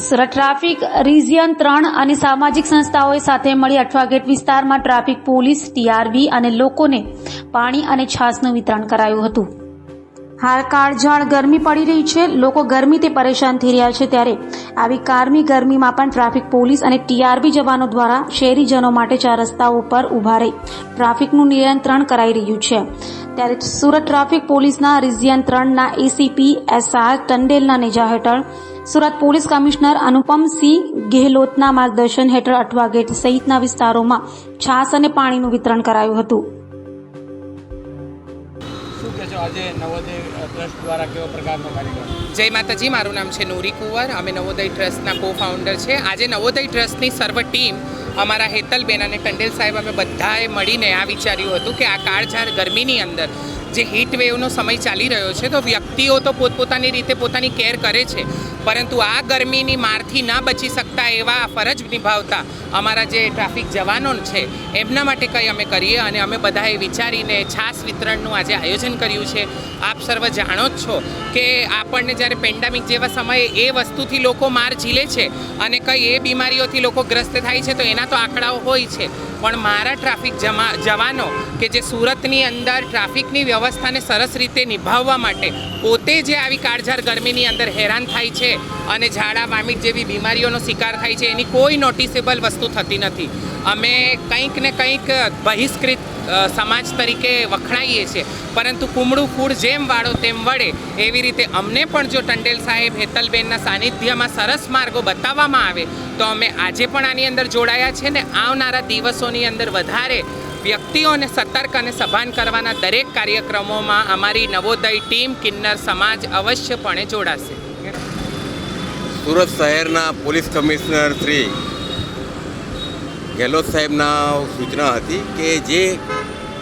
Surat traffic region ત્રણ અને સામાજિક સંસ્થાઓએ સાથે મળી અઠવાગેટ વિસ્તારમાં ટ્રાફિક પોલીસ, ટીઆરબી અને લોકોને પાણી અને છાસનું વિતરણ કરાયું હતું. હાલ કાળઝાળ ગરમી પડી રહી છે. લોકો ગરમીથી પરેશાન થઈ રહ્યા છે ત્યારે આવી કારમી ગરમીમાં પણ ટ્રાફિક પોલીસ અને ટીઆરબી જવાનો દ્વારા શહેરીજનો માટે ચાર રસ્તાઓ પર ઊભા રહી ટ્રાફિકનું નિયંત્રણ કરાઈ રહ્યું છે. ત્યારે સુરત ટ્રાફિક પોલીસના રિઝિયન ત્રણના એસીપી, એસઆર, ટંડેલના નેજા હેઠળ સુરત પોલીસ કમિશનર અનુપમસિંહ ગેહલોતના માર્ગદર્શન હેઠળ અઠવા ગેટ સહિતના વિસ્તારોમાં છાસ અને પાણીનું વિતરણ કરાયું હતું. કહેશો આજે નવોદય ટ્રસ્ટ દ્વારા કેવો પ્રકારનો કાર્યક્રમ? જય માતાજી, મારું નામ છે નોરી કુંવર. અમે નવોદય ટ્રસ્ટના કો ફાઉન્ડર છે. આજે નવોદય ટ્રસ્ટની સર્વ ટીમ અમારા હેતલબેન અને ટંડેલ સાહેબ અમે બધાએ મળીને આ વિચાર્યું હતું કે આ કાળઝાળ ગરમીની અંદર જે હીટ વેવનો સમય ચાલી રહ્યો છે, તો વ્યક્તિઓ તો પોતપોતાની રીતે પોતાની કેર કરે છે. પરંતુ આ ગરમીની મારથી ના બચી શકતા એવા ફરજ નિભાવતા અમારા જે ટ્રાફિક જવાનો છે, એમના માટે કંઈ અમે કરીએ અને અમે બધાએ વિચારીને છાસ વિતરણનું આજે આયોજન કર્યું છે. આપ સર્વ જાણો જ છો કે આપણને જ્યારે પેન્ડામિક જેવા સમયે એ વસ્તુથી લોકો માર ઝીલે છે અને કંઈ એ બીમારીઓથી લોકો ગ્રસ્ત થાય છે, તો એના તો આંકડાઓ હોય છે. પણ મારા ટ્રાફિક જમા, જવાનો કે જે સુરતની અંદર ટ્રાફિકની વ્યવસ્થાને સરસ રીતે નિભાવવા માટે પોતે જે આવી કાળઝાળ ગરમીની અંદર હેરાન થાય છે અને ઝાડા, વામિટ જેવી બીમારીઓનો શિકાર થાય છે, એની કોઈ નોટિસેબલ વસ્તુ થતી નથી. અમે કંઈક ને કંઈક બહિષ્કૃત સમાજ તરીકે વખણાઈએ છીએ. પરંતુ કુમળું ફૂડ જેમ વાળો તેમ વળે, એવી રીતે અમને પણ જો ટંડેલ સાહેબ, હેતલબેનના સાનિધ્યમાં સરસ માર્ગો બતાવવામાં આવે, તો અમે આજે પણ આની અંદર જોડાયા છે ને આવનારા દિવસોની અંદર વધારે વ્યક્તિઓને સતર્ક અને સભાન કરવાના દરેક કાર્યક્રમોમાં અમારી નવોદય ટીમ કિન્નર સમાજ અવશ્યપણે જોડાશે. સુરત શહેરના પોલીસ કમિશનર શ્રી ગેહલોત સાહેબના સૂચના હતી કે જે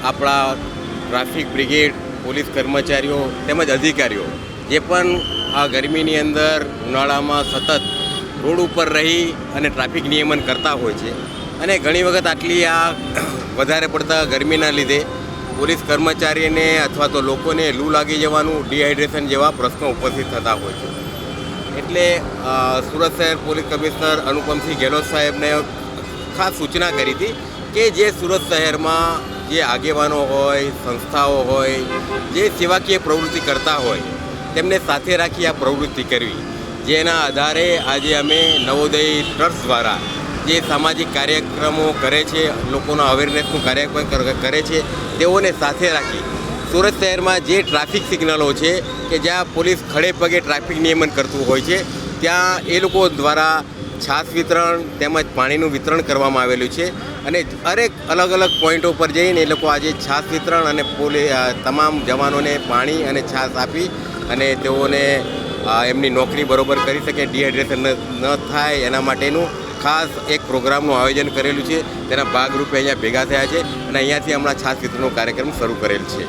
આપણા ટ્રાફિક બ્રિગેડ, પોલીસ કર્મચારીઓ તેમજ અધિકારીઓ જે પણ આ ગરમીની અંદર ઉનાળામાં સતત રોડ ઉપર રહી અને ટ્રાફિક નિયમન કરતા હોય છે અને ઘણી વખત આટલી આ વધારે પડતા ગરમીના લીધે પોલીસ કર્મચારીને અથવા તો લોકોને લૂ લાગી જવાનું, ડિહાઇડ્રેશન જેવા પ્રશ્નો ઉપસ્થિત થતા હોય છે. એટલે સુરત શહેર પોલીસ કમિશનર અનુપમસિંહ ગેહલોત સાહેબને ખાસ સૂચના કરી હતી કે જે સુરત શહેરમાં જે આગેવાનો હોય, સંસ્થાઓ હોય, જે સેવાકીય પ્રવૃત્તિ કરતા હોય, તેમને સાથે રાખી આ પ્રવૃત્તિ કરવી. જેના આધારે આજે અમે નવોદય ટ્રસ્ટ દ્વારા જે સામાજિક કાર્યક્રમો કરે છે, લોકોના અવેરનેસનું કાર્યક્રમ કરે છે, તેઓને સાથે રાખી સુરત શહેરમાં જે ટ્રાફિક સિગ્નલો છે કે જ્યાં પોલીસ ખડે પગે ટ્રાફિક નિયમન કરતું હોય છે, ત્યાં એ લોકો દ્વારા છાસ વિતરણ તેમજ પાણીનું વિતરણ કરવામાં આવેલું છે અને દરેક અલગ અલગ પોઈન્ટો પર જઈને એ લોકો આજે છાશ વિતરણ અને પોલી તમામ જવાનોને પાણી અને છાશ આપી અને તેઓને એમની નોકરી બરોબર કરી શકે, ડિહાઇડ્રેશન ન થાય એના માટેનું ખાસ એક પ્રોગ્રામનું આયોજન કરેલું છે. તેના ભાગરૂપે અહીંયા ભેગા થયા છે અને અહીંયાથી હમણાં છાસ વિતરણનો કાર્યક્રમ શરૂ કરેલ છે.